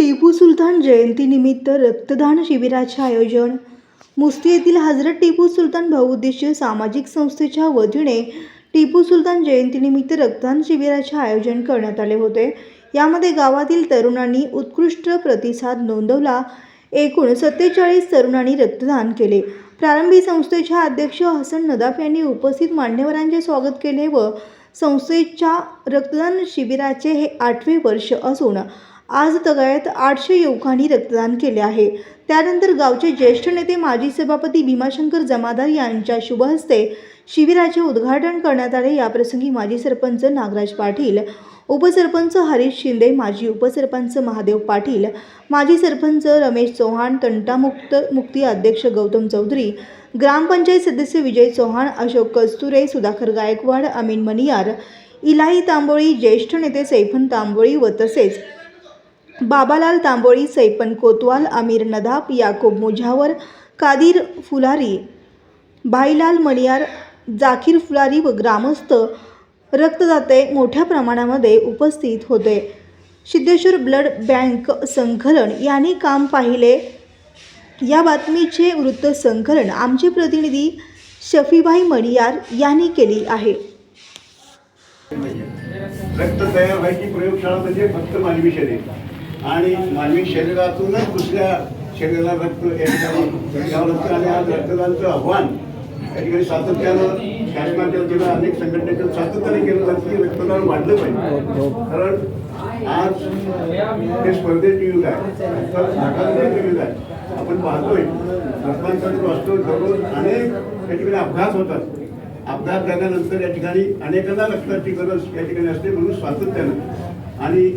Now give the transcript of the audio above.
टिपू सुलतान जयंतीनिमित्त रक्तदान शिबिराचे आयोजन. मुस्ती येथील हजरत टिपू सुलतान बहुउद्देशीय सामाजिक संस्थेच्या वतीने टिपू सुलतान जयंतीनिमित्त रक्तदान शिबिराचे आयोजन करण्यात आले होते. यामध्ये गावातील तरुणांनी उत्कृष्ट प्रतिसाद नोंदवला. एकूण सत्तेचाळीस तरुणांनी रक्तदान केले. प्रारंभी संस्थेच्या अध्यक्ष हसन नदाफ यांनी उपस्थित मान्यवरांचे स्वागत केले व संस्थेच्या रक्तदान शिबिराचे हे आठवे वर्ष असून आज तगायत आठशे युवकांनी रक्तदान केले आहे. त्यानंतर गावचे ज्येष्ठ नेते माजी सभापती भीमाशंकर जमादार यांच्या शुभहस्ते शिबिराचे उद्घाटन करण्यात आले. याप्रसंगी माजी सरपंच नागराज पाटील उपसरपंच हरीश शिंदे माजी उपसरपंच महादेव पाटील माजी सरपंच रमेश चव्हाण तंटामुक्त मुक्ती अध्यक्ष गौतम चौधरी ग्रामपंचायत सदस्य विजय चव्हाण अशोक कस्तुरे सुधाकर गायकवाड अमीन मनियार इलाई तांबोळी ज्येष्ठ नेते सैफन तांबोळी व तसेच बाबालाल तांबोळी सैपन कोतवाल अमीर नदाप याकोब मुझावर कादीर फुलारी भाईलाल मणियार जाकीर फुलारी व ग्रामस्थ रक्तदाते मोठ्या प्रमाणामध्ये उपस्थित होते. सिद्धेश्वर ब्लड बँक संकलन यांनी काम पाहिले. या बातमीचे वृत्त संकलन आमचे प्रतिनिधी शफीभाई मणियार यांनी केली आहे. रक्त तयार व्हायची प्रयोगशाळा म्हणजे फक्त मानवी शरीर. आणि मानवी शरीरातूनच दुसऱ्या शरीराला रक्त घ्यावं आणि आज रक्तदानचं आव्हान. या ठिकाणी सातत्यानं शासनाच्या वतीनं अनेक संघटनेच्या सातत्याने केलं जातं की रक्तदान वाढलं पाहिजे. कारण आज हे स्पर्धेचे युग आहे. आजकाल युग आहे. आपण पाहतोय रक्तांसाठी वाचतो दररोज अनेक या ठिकाणी अपघात होतात. अपघात झाल्यानंतर या ठिकाणी अनेकांना रक्ताची गरज या ठिकाणी असते म्हणून सातत्यानं. आणि